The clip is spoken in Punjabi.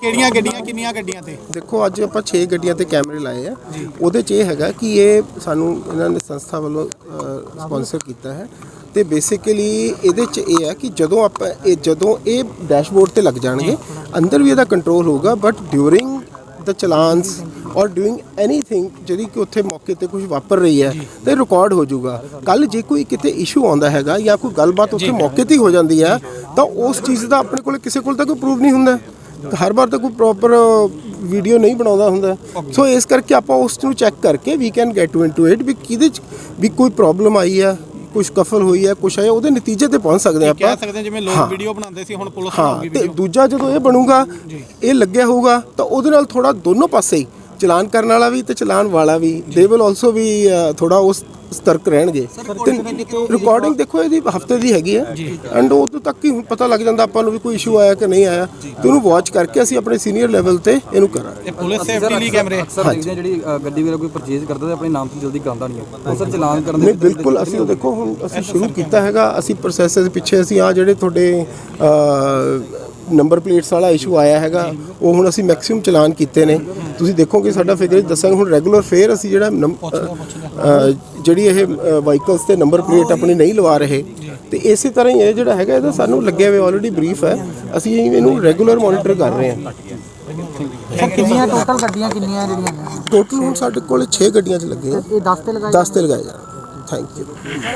ਕਿਹੜੀਆਂ ਗੱਡੀਆਂ ਕਿੰਨੀਆਂ ਗੱਡੀਆਂ ਤੇ? ਦੇਖੋ ਅੱਜ ਆਪਾਂ 6 ਗੱਡੀਆਂ ਤੇ ਕੈਮਰੇ ਲਾਏ ਆ। ਉਹਦੇ 'ਚ ਇਹ ਹੈਗਾ ਕਿ ਇਹ ਸਾਨੂੰ ਇਹਨਾਂ ਨੇ ਸੰਸਥਾ ਵੱਲੋਂ ਸਪਾਂਸਰ ਕੀਤਾ ਹੈ। ਤੇ ਬੇਸਿਕਲੀ ਇਹਦੇ 'ਚ ਇਹ ਹੈ ਕਿ ਜਦੋਂ ਆਪਾਂ ਇਹ ਜਦੋਂ ਇਹ ਡੈਸ਼ਬੋਰਡ ਤੇ ਲੱਗ ਜਾਣਗੇ ਅੰਦਰ ਵੀ ਇਹਦਾ ਕੰਟਰੋਲ ਹੋਊਗਾ ਬਟ ਡਿਊਰਿੰਗ ਦ ਚਲਾਨਸ ਔਰ ਡੂਇੰਗ ਐਨੀਥਿੰਗ ਜਿਹੜੀ ਕਿ ਉੱਥੇ ਮੌਕੇ ਤੇ ਕੁਝ ਵਾਪਰ ਰਹੀ ਹੈ ਤੇ ਰਿਕਾਰਡ ਹੋ ਜਾਊਗਾ। ਕੱਲ ਜੇ ਕੋਈ ਕਿਤੇ ਇਸ਼ੂ ਆਉਂਦਾ ਹੈਗਾ ਜਾਂ ਕੋਈ ਗੱਲਬਾਤ ਉੱਥੇ ਮੌਕੇ ਤੇ ਹੀ ਹੋ ਜਾਂਦੀ ਹੈ ਤਾਂ ਉਸ ਚੀਜ਼ ਦਾ ਆਪਣੇ ਕੋਲ ਕਿਸੇ ਕੋਲ ਤਾਂ ਕੋਈ ਪ੍ਰੂਫ ਨਹੀਂ ਹੁੰਦਾ। ਹਰ ਵਾਰ ਤਾਂ ਕੋਈ ਪ੍ਰੋਪਰ ਵੀਡੀਓ ਨਹੀਂ ਬਣਾਉਂਦਾ ਹੁੰਦਾ। ਸੋ ਇਸ ਕਰਕੇ ਆਪਾਂ ਉਸ ਨੂੰ ਚੈੱਕ ਕਰਕੇ we can get to into it ਵੀ ਕਿਹਦੇ ਚ ਵੀ ਕੋਈ ਪ੍ਰੋਬਲਮ ਆਈ ਹੈ ਕੁਝ ਕਫਲ ਹੋਈ ਹੈ ਕੁਝ ਹੈ ਉਹਦੇ ਨਤੀਜੇ ਤੇ ਪਹੁੰਚ ਸਕਦੇ ਹਾਂ ਕਹਿ ਆਪਾਂ। ਸਕਦੇ ਹਾਂ ਜਿਵੇਂ ਲੋਕ ਵੀਡੀਓ ਬਣਾਉਂਦੇ ਸੀ ਹੁਣ ਪੁਲਿਸ ਹਾਂ ਬਣਾਉਗੀ ਤੇ ਵੀਡੀਓ ਦੂਜਾ ਜਦੋਂ ਇਹ ਬਣੂਗਾ ਇਹ ਲੱਗਿਆ ਹੋਊਗਾ ਤਾਂ ਉਹਦੇ ਨਾਲ ਥੋੜਾ ਦੋਨੋਂ ਪਾਸੇ ਹੀ ਚਲਾਨ ਕਰਨ ਵਾਲਾ ਵੀ ਤੇ ਚਲਾਨ ਵਾਲਾ ਵੀ ਦੇ ਵਿਲ ਆਲਸੋ ਵੀ ਥੋੜਾ ਉਸ ਸਤਰਕ ਰਹਿਣਗੇ। ਤੇ ਰਿਕਾਰਡਿੰਗ ਦੇਖੋ ਇਹਦੀ ਹਫ਼ਤੇ ਦੀ ਹੈਗੀ ਹੈ ਐਂਡ ਉਦੋਂ ਤੱਕ ਹੀ ਪਤਾ ਲੱਗ ਜਾਂਦਾ ਆਪਾਂ ਨੂੰ ਵੀ ਕੋਈ ਇਸ਼ੂ ਆਇਆ ਕਿ ਨਹੀਂ ਆਇਆ। ਤੇ ਉਹਨੂੰ ਵਾਚ ਕਰਕੇ ਅਸੀਂ ਆਪਣੇ ਸੀਨੀਅਰ ਲੈਵਲ ਤੇ ਇਹਨੂੰ ਕਰਾਂਗੇ। ਇਹ ਪੁਲਿਸ ਸੇਫਟੀ ਲਈ ਕੈਮਰੇ। ਅਕਸਰ ਦੇਖਦੇ ਜਿਹੜੀ ਗੱਡੀ ਵਗੈਰਾ ਕੋਈ ਪਰਚੇਜ਼ ਕਰਦਾ ਤਾਂ ਆਪਣੇ ਨਾਮ ਤੋਂ ਜਲਦੀ ਕਰਾਉਂਦਾ ਨਹੀਂ ਉਹ ਸਰ ਚਲਾਨ ਕਰਨ ਦੇ ਨਹੀਂ ਬਿਲਕੁਲ ਅਸੀਂ ਉਹ ਦੇਖੋ ਹੁਣ ਅਸੀਂ ਸ਼ੁਰੂ ਕੀਤਾ ਹੈਗਾ ਅਸੀਂ ਪ੍ਰੋਸੈਸ ਦੇ ਪਿੱਛੇ ਅਸੀਂ ਆ ਜਿਹੜੇ ਤੁਹਾਡੇ ਨੰਬਰ ਪਲੇਟਸ ਵਾਲਾ ਇਸ਼ੂ ਆਇਆ ਹੈਗਾ ਉਹ ਹੁਣ ਅਸੀਂ ਮੈਕਸਿਮਮ ਚਲਾਨ ਕੀਤੇ ਨੇ। ਤੁਸੀਂ ਦੇਖੋਗੇ ਸਾਡਾ ਫਿਗਰ ਦੱਸਾਂਗੇ ਹੁਣ ਰੈਗੂਲਰ ਫੇਅਰ ਅਸੀਂ ਜਿਹੜਾ ਨੰਬ- ਅ, ਜਿਹੜੀ ਇਹ ਵਾਹੀਕਲਸ ਤੇ ਨੰਬਰ ਪਲੇਟ ਆਪਣੀ ਨਹੀਂ ਲਵਾ ਰਹੇ ਤੇ ਇਸੇ ਤਰ੍ਹਾਂ ਹੀ ਇਹ ਜਿਹੜਾ ਹੈਗਾ ਇਹਦਾ ਸਾਨੂੰ ਲੱਗਿਆ ਹੋਇਆ ਆਲਰੇਡੀ ਬਰੀਫ ਹੈ। ਅਸੀਂ ਇਹਨੂੰ ਰੈਗੂਲਰ ਮੋਨੀਟਰ ਕਰ ਰਹੇ ਹਾਂ। ਸਰ ਕਿੰਨੀਆਂ ਟੋਟਲ ਗੱਡੀਆਂ ਕਿੰਨੀਆਂ ਜਿਹੜੀਆਂ ਨੇ? ਟੋਟਲ ਹੁਣ ਸਾਡੇ ਕੋਲ 6 ਗੱਡੀਆਂ 'ਚ ਲੱਗੇ ਆ। ਇਹ 10 ਤੇ ਲਗਾਏ 10 ਤੇ ਲਗਾਏ ਥੈਂਕ ਯੂ